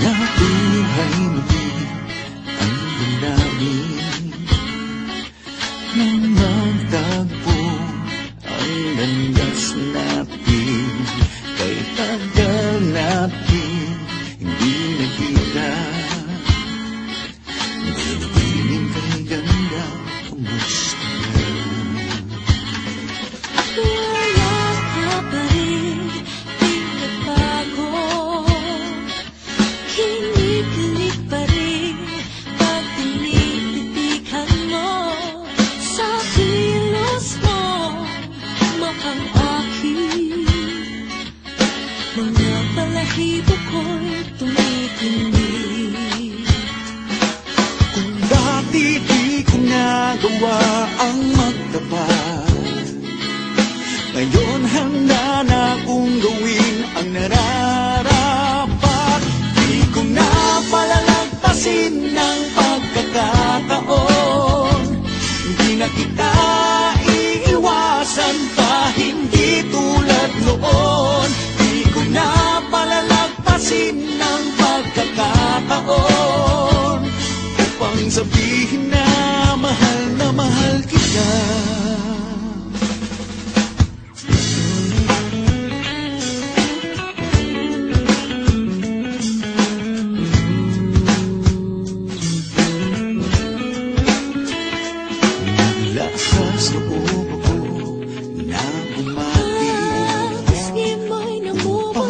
Yeah. Ngayon handa na kong gawin ang nararapat. Di ko na palalagpasin ng pagkakataon. Di na kita iiwasan pa hindi tulad noon. Di ko na palalagpasin ng pagkakataon. Upang sabihin na mahal na mahal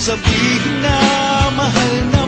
sabihin na mahal na